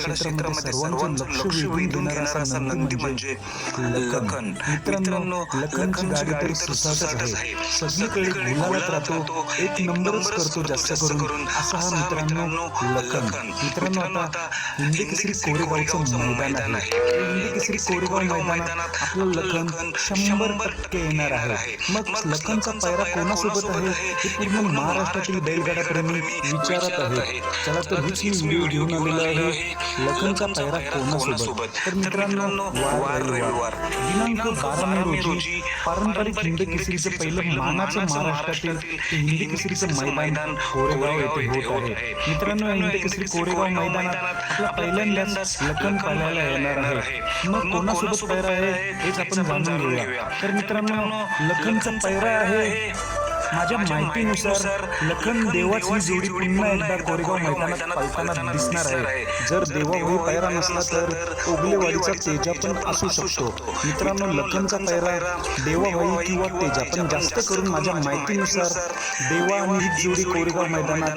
रायगड क्षेत्रामध्ये सर्वांचं लक्ष वेधून घेणारा असा नंदी म्हणजे लखन. मित्रांनो लखनची गाडी तर सुसाटच आहे. सगळीकडे गुलाबात राहतो. एक नंबरच करतो जास्त करून. असा हा मित्रांनो लखन. मित्रांनो आता हिंदी केसरी कोरेगावचं मैदान आहे. हिंदी केसरी कोरेगाव मैदानात आपलं लखन शंभर टक्के येणार आहे. मग लखनचा पायरा कोणासोबत आहे? हे पूर्ण महाराष्ट्रातील बैलगाडा प्रेमी विचारत आहे. चला तर हीच मी व्हिडिओ घेऊन आलेलो आहे लखनचा पायरा कोणासोबत? तर मित्रांनो वार रविवार. दिनांक बारा मे रोजी पारंपरिक हिंदी केसरीचं पहिलं मानाचं महाराष्ट्रातील हिंदी केसरीचं मैदान कोरेगाव येथे होत आहे. मित्रांनो हिंदी केसरी कोरेगाव मैदानात आपला पहिल्यांदाच लखन पाहायला येणार आहे. मग कोणासोबत पैरा आहे हेच आपण जाणून घेऊया. तर मित्रांनो लखनचा पैरा आहे माझ्या माहितीनुसार लखन देवाची जोडी पुन्हा एकदा कोरेगाव मैदानात पळताना दिसणार आहे. जर देवाभाई पैरा नसला तर ओगलेवाडीचा तेजा पण असू शकतो. मित्रांनो लखनचा पैरा देवाभाई किंवा तेजा पण जास्त करून माझ्या माहितीनुसार देवा आणि ही जोडी कोरेगाव मैदानात